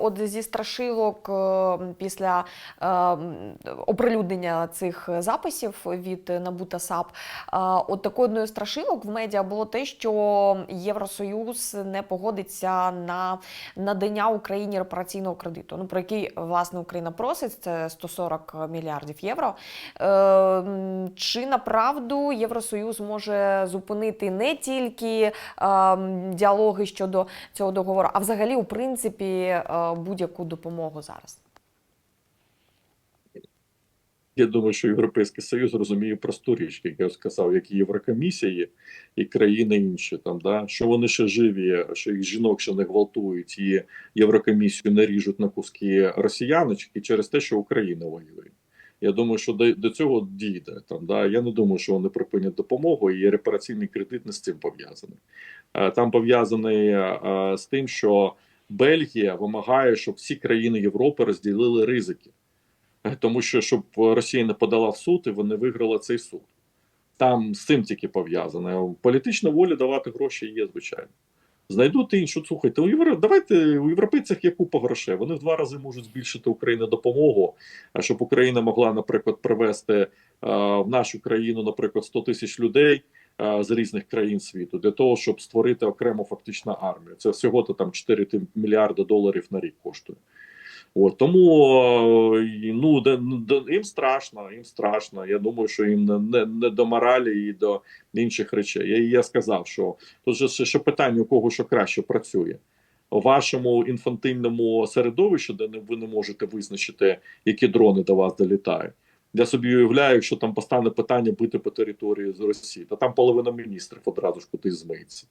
От зі страшилок е, після е, оприлюднення цих записів від НАБУ та САП, е, от такою одною страшилок в медіа було те, що Євросоюз не погодиться на надання Україні репараційного кредиту, ну про який власне Україна просить, це 140 мільярдів євро. Чи направду Євросоюз може зупинити не тільки е, діалоги щодо цього договору, а взагалі, у принципі, будь-яку допомогу зараз? Я думаю, що Європейський Союз розуміє просту річ, як я сказав, як і Єврокомісії і країни інші, там да що вони ще живі, що їх жінок ще не гвалтують, і Єврокомісію не ріжуть на куски росіяночки через те, що Україна воює. Я думаю, що до, до цього дійде там. Да я не думаю, що вони припинять допомогу, і репараційний кредит не з цим пов'язаний. Е, Там пов'язаний е, з тим, що Бельгія вимагає, щоб всі країни Європи розділили ризики. Е, Тому що щоб Росія не подала в суд і вони виграли цей суд. Там з цим тільки пов'язане. Політична воля давати гроші є, звичайно. Знайдуть іншу. Слухайте, у Євро... давайте у європейцях є купа грошей. Вони в два рази можуть збільшити Україні допомогу, щоб Україна могла, наприклад, привезти е, в нашу країну, наприклад, 100 тисяч людей з різних країн світу для того, щоб створити окрему фактично армію. Це всього то там 4 ти- мільярди доларів на рік коштує. От тому е, ну їм страшно, їм страшно. Я думаю, що їм не, не, до моралі і до інших речей. Я, я сказав, що тут же ще, питання, у кого що краще працює. У вашому інфантильному середовищі, де ви не можете визначити, які дрони до вас долітають. Я собі уявляю, якщо там постане питання бити по території з Росії, то там половина міністрів одразу ж кудись змиється.